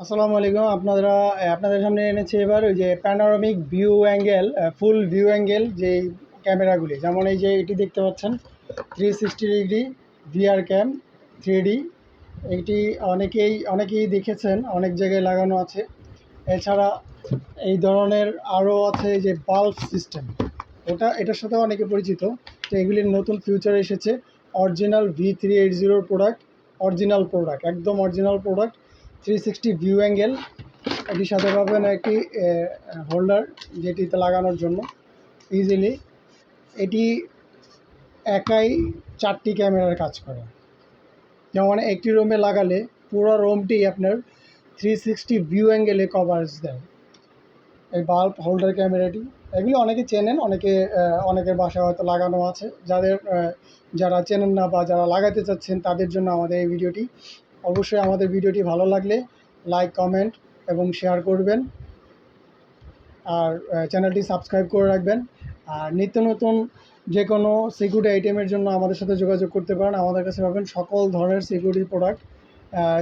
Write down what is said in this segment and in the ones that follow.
আসসালামু আলাইকুম। আপনারা আপনাদের সামনে এনেছি এবার ওই যে panoramic view angle full view angle যে ক্যামেরাগুলি। যেমন এই যে এটি দেখতে পাচ্ছেন three sixty degree VR cam three এটি অনেকেই অনেকেই দেখেছেন, অনেক জায়গায় লাগানো আছে। এছাড়া এই ধরনের আরও আছে যে বাল্ব সিস্টেম ওটা, এটার সাথে অনেকে পরিচিত, তো এগুলির নতুন ফিউচার এসেছে। অরিজিনাল ভি থ্রি এইট জিরোর প্রোডাক্ট অরিজিনাল প্রোডাক্ট একদম original product three sixty view angle এটির সাথে পাবেন একটি হোল্ডার যেটিতে লাগানোর জন্য ইজিলি এটি একাই চারটি ক্যামেরার কাজ করে। যেমন একটি রুমে লাগালে পুরো রুমটি আপনার থ্রি সিক্সটি ভিউ অ্যাঙ্গেলে কভারেজ দেয়। এই বাল্ব হোল্ডার ক্যামেরাটি এগুলি অনেকে চেনেন, অনেকে অনেকের বাসায় হয়তো লাগানো আছে। যাদের যারা চেনেন না বা যারা লাগাতে চাচ্ছেন, তাদের জন্য আমাদের এই ভিডিওটি অবশ্যই আমাদের ভিডিওটি ভালো লাগলে লাইক কমেন্ট এবং শেয়ার করবেন। আর চ্যানেলটি সাবস্ক্রাইব করে রাখবেন। আর নিত্য নতুন যে কোনো সিকিউরিটি আইটেমের জন্য আমাদের সাথে যোগাযোগ করতে পারেন। আমাদের কাছে পাবেন সকল ধরনের security product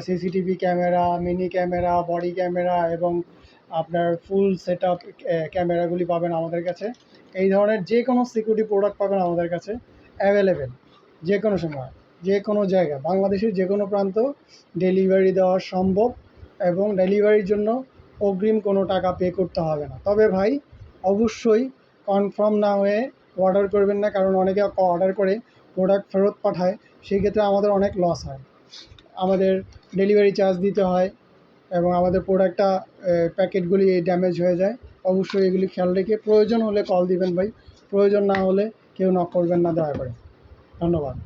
CCTV camera mini camera body camera এবং আপনার ফুল সেট আপ ক্যামেরাগুলি পাবেন আমাদের কাছে। এই ধরনের যে কোনো সিকিউরিটি প্রোডাক্ট পাবেন আমাদের কাছে। অ্যাভেলেবেল যে কোনো সময়। যে কোনো জায়গা, বাংলাদেশের যে কোনো প্রান্ত ডেলিভারি দেওয়া সম্ভব এবং ডেলিভারির জন্য অগ্রিম কোনো টাকা পে করতে হবে না। তবে ভাই, অবশ্যই কনফার্ম না হয়ে অর্ডার করবেন না, কারণ অনেকে অর্ডার করে প্রোডাক্ট ফেরত পাঠায়, সেই ক্ষেত্রে আমাদের অনেক লস হয়। আমাদের ডেলিভারি চার্জ দিতে হয় এবং আমাদের প্রোডাক্টটা প্যাকেটগুলি ড্যামেজ হয়ে যায়। অবশ্যই এগুলি খেয়াল রেখে প্রয়োজন হলে কল দিবেন ভাই, প্রয়োজন না হলে কেউ নক করবেন না, দয়া করে। ধন্যবাদ।